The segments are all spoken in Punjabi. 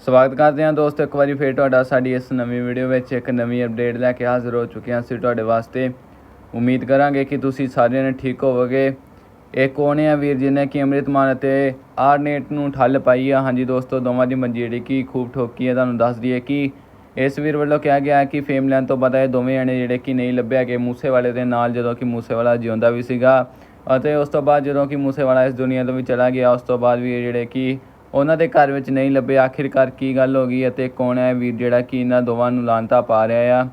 ਸਵਾਗਤ ਕਰਦੇ ਹਾਂ ਦੋਸਤੋ, ਇੱਕ ਵਾਰੀ ਫੇਰ ਤੁਹਾਡਾ ਸਾਡੀ ਇਸ ਨਵੀਂ ਵੀਡੀਓ ਵਿੱਚ ਇੱਕ ਨਵੀਂ ਅਪਡੇਟ ਲੈ ਕੇ ਹਾਜ਼ਰ ਹੋ ਚੁੱਕੇ ਹਾਂ ਅਸੀਂ ਤੁਹਾਡੇ ਵਾਸਤੇ। ਉਮੀਦ ਕਰਾਂਗੇ ਕਿ ਤੁਸੀਂ ਸਾਰਿਆਂ ਨੇ ਠੀਕ ਹੋਵੋਗੇ। ਇਹ ਕੌਣ ਹੈ ਵੀਰ ਜੀ ਨੇ ਕਿ ਅੰਮ੍ਰਿਤਮਾਨ ਅਤੇ ਆਰਨੇਟ ਨੂੰ ਠੱਲ ਪਾਈ ਆ? ਹਾਂਜੀ ਦੋਸਤੋ, ਦੋਵਾਂ ਦੀ ਮੰਜੀ ਜਿਹੜੀ ਕਿ ਖੂਬ ਠੋਕੀ ਹੈ, ਤੁਹਾਨੂੰ ਦੱਸ ਦਈਏ ਕਿ ਇਸ ਵੀਰ ਵੱਲੋਂ ਕਿਹਾ ਗਿਆ ਕਿ ਫੇਮ ਲੈਣ ਤੋਂ ਬਾਅਦ ਇਹ ਦੋਵੇਂ ਜਣੇ ਜਿਹੜੇ ਕਿ ਨਹੀਂ ਲੱਭਿਆ ਗਏ ਮੂਸੇਵਾਲੇ ਦੇ ਨਾਲ ਜਦੋਂ ਕਿ ਮੂਸੇਵਾਲਾ ਜਿਉਂਦਾ ਵੀ ਸੀਗਾ ਅਤੇ ਉਸ ਤੋਂ ਬਾਅਦ ਜਦੋਂ ਕਿ ਮੂਸੇਵਾਲਾ ਇਸ ਦੁਨੀਆ ਤੋਂ ਵੀ ਚਲਾ ਗਿਆ, ਉਸ ਤੋਂ ਬਾਅਦ ਵੀ ਇਹ ਜਿਹੜੇ ਕਿ ਉਹਨਾਂ ਦੇ ਘਰ ਵਿੱਚ ਨਹੀਂ ਲੱਭੇ। ਆਖਿਰਕਾਰ ਕੀ ਗੱਲ ਹੋ ਗਈ ਅਤੇ ਕੌਣ ਹੈ ਵੀਰ ਜਿਹੜਾ ਕਿ ਇਹਨਾਂ ਦੋਵਾਂ ਨੂੰ ਲਾਂਤਾ ਪਾ ਰਿਹਾ ਆ?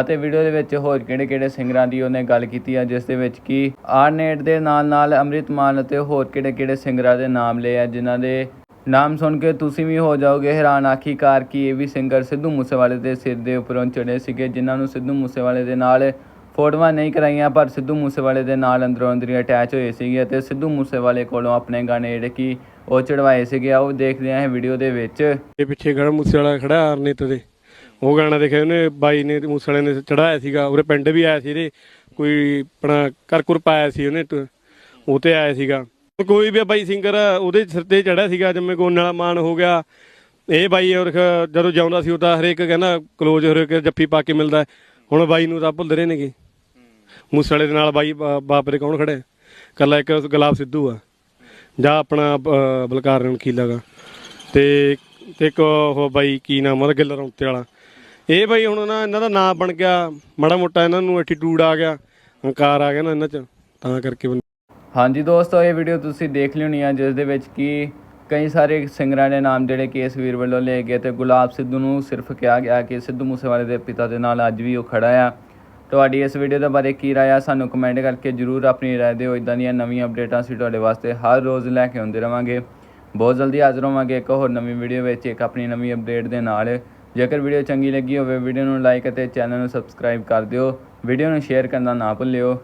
ਅਤੇ ਵੀਡੀਓ ਦੇ ਵਿੱਚ ਹੋਰ ਕਿਹੜੇ ਕਿਹੜੇ ਸਿੰਗਰਾਂ ਦੀ ਉਹਨੇ ਗੱਲ ਕੀਤੀ ਆ, ਜਿਸ ਦੇ ਵਿੱਚ ਕਿ ਆਰਨੇਟ ਦੇ ਨਾਲ ਨਾਲ ਅੰਮ੍ਰਿਤ ਮਾਨ ਅਤੇ ਹੋਰ ਕਿਹੜੇ ਕਿਹੜੇ ਸਿੰਗਰਾਂ ਦੇ ਨਾਮ ਲਏ ਆ, ਜਿਨ੍ਹਾਂ ਦੇ ਨਾਮ ਸੁਣ ਕੇ ਤੁਸੀਂ ਵੀ ਹੋ ਜਾਓਗੇ ਹੈਰਾਨ। ਆਖੀਕਾਰ ਕਿ ਇਹ ਵੀ ਸਿੰਗਰ ਸਿੱਧੂ ਮੂਸੇਵਾਲੇ ਦੇ ਸਿਰ ਦੇ ਉੱਪਰੋਂ ਚੜੇ ਸੀਗੇ, ਜਿਨ੍ਹਾਂ ਨੂੰ ਸਿੱਧੂ ਮੂਸੇਵਾਲੇ ਦੇ ਨਾਲ ਫੋਟੋਆਂ ਨਹੀਂ ਕਰਾਈਆਂ, ਪਰ ਸਿੱਧੂ ਮੂਸੇਵਾਲੇ ਦੇ ਨਾਲ ਅੰਦਰੋਂ ਅੰਦਰੀ ਅਟੈਚ ਹੋਏ ਸੀਗੇ ਤੇ ਸਿੱਧੂ ਮੂਸੇਵਾਲੇ ਕੋਲੋਂ ਆਪਣੇ ਗਾਣੇ ਜਿਹੜੇ ਕਿ ਉਹ ਚੜਵਾਏ ਸੀਗੇ। ਉਹ ਦੇਖਦੇ ਹਾਂ ਇਹ ਵੀਡੀਓ ਦੇ ਵਿੱਚ। ਇਹ ਪਿੱਛੇ ਗੜਾ ਮੂਸੇਵਾਲਾ ਖੜਾ ਆਰਨੇਤ ਦੇ। ਉਹ ਗਾਣਾ ਦੇਖਿਆ ਉਹਨੇ, ਬਾਈ ਨੇ ਮੂਸੇਵਾਲੇ ਨੇ ਚੜਾਇਆ ਸੀਗਾ। ਉਹਦੇ ਪਿੰਡ ਵੀ ਆਇਆ ਸੀ ਇਹਦੇ। ਕੋਈ ਆਪਣਾ ਕਰਕੁਰ ਪਾਇਆ ਸੀ ਉਹਨੇ ਉਹ ਤੇ ਆਇਆ ਸੀਗਾ। ਕੋਈ ਵੀ ਬਾਈ ਸਿੰਗਰ ਉਹਦੇ ਸਿਰ ਤੇ ਚੜਿਆ ਸੀਗਾ, ਜਿਵੇਂ ਗੋਨ ਵਾਲਾ ਮਾਨ ਹੋ ਗਿਆ। ਇਹ ਬਾਈ ਔਰ ਜਦੋਂ ਜਾਉਂਦਾ ਸੀ ਉਹ ਤਾਂ ਹਰੇਕ ਕਹਿੰਦਾ ਕਲੋਜ਼ ਹਰੇਕ ਜੱਫੀ ਪਾ ਕੇ ਮਿਲਦਾ। ਹੁਣ ਬਾਈ ਨੂੰ ਤਾਂ ਭੁੱਲਦੇ ਰਹੇ ਨੇਗੇ। ਮੂਸੇ ਵਾਲੇ ਦੇ ਨਾਲ ਬਾਈ ਬਾ- ਬਾਪ ਦੇ ਕੌਣ ਖੜੇ? ਹੈ? ਕੱਲਾ ਇੱਕ ਗੁਲਾਬ ਸਿੱਧੂ ਆ। ਜਾਂ ਆਪਣਾ ਅ, ਬਲਕਾਰ ਰਣਖੀਲਾ ਗਾ ਤੇ ਤੇ ਇੱਕ ਉਹ ਬਾਈ ਕੀ ਨਾਮ ਉਹਦਾ ਗਿੱਲ ਰੌਂਤੇ ਵਾਲਾ। ਇਹ ਬਾਈ ਹੁਣ ਨਾ ਇਹਨਾਂ ਦਾ ਨਾਮ ਬਣ ਗਿਆ। ਮਾੜਾ ਮੋਟਾ ਇਹਨਾਂ ਨੂੰ ਐਟੀਟਿਊਡ ਆ ਗਿਆ। ਹੰਕਾਰ ਆ ਗਿਆ ਨਾ ਇਹਨਾਂ 'ਚ। ਤਾਂ ਕਰਕੇ ਬਣ- ਹਾਂਜੀ ਦੋਸਤੋ ਇਹ ਵੀਡੀਓ ਤੁਸੀਂ ਦੇਖ ਲਿਓ ਆ ਜਿਸ ਦੇ ਵਿੱਚ ਕਿ ਕਈ ਸਾਰੇ ਸਿੰਗਰਾਂ ਦੇ ਨਾਮ ਜਿਹੜੇ ਕਿ ਇਸ ਵੀਰ ਵੱਲੋਂ ਲਏ ਗਏ ਤੇ ਗੁਲਾਬ ਸਿੱਧੂ ਨੂੰ ਸਿਰਫ ਕਿਹਾ ਗਿਆ ਕਿ ਸਿੱਧੂ ਮੂਸੇਵਾਲੇ ਦੇ ਪਿਤਾ ਦੇ ਨਾਲ ਅੱਜ ਵੀ ਉਹ ਖੜਾ ਆ। ਤੁਹਾਡੀ ਇਸ ਵੀਡੀਓ ਦੇ ਬਾਰੇ ਕੀ ਰਾਏ ਆ, ਸਾਨੂੰ ਕਮੈਂਟ ਕਰਕੇ ਜਰੂਰ ਆਪਣੀ ਰਾਏ ਦਿਓ। ਇਦਾਂ ਦੀਆਂ ਨਵੀਆਂ ਅਪਡੇਟਾਂ ਅਸੀਂ ਤੁਹਾਡੇ ਵਾਸਤੇ ਹਰ ਰੋਜ਼ ਲੈ ਕੇ ਆਉਂਦੇ ਰਵਾਂਗੇ। ਬਹੁਤ ਜਲਦੀ ਹਾਜ਼ਰ ਹੋਵਾਂਗੇ ਇੱਕ ਹੋਰ ਨਵੀਂ ਵੀਡੀਓ ਵਿੱਚ, ਇੱਕ ਆਪਣੀ ਨਵੀਂ ਅਪਡੇਟ ਦੇ ਨਾਲ। ਜੇਕਰ ਵੀਡੀਓ ਚੰਗੀ ਲੱਗੀ ਹੋਵੇ ਵੀਡੀਓ ਨੂੰ ਲਾਈਕ ਅਤੇ ਚੈਨਲ ਨੂੰ ਸਬਸਕ੍ਰਾਈਬ ਕਰ ਦਿਓ। ਵੀਡੀਓ ਨੂੰ ਸ਼ੇਅਰ ਕਰਨਾ ਨਾ ਭੁੱਲਿਓ।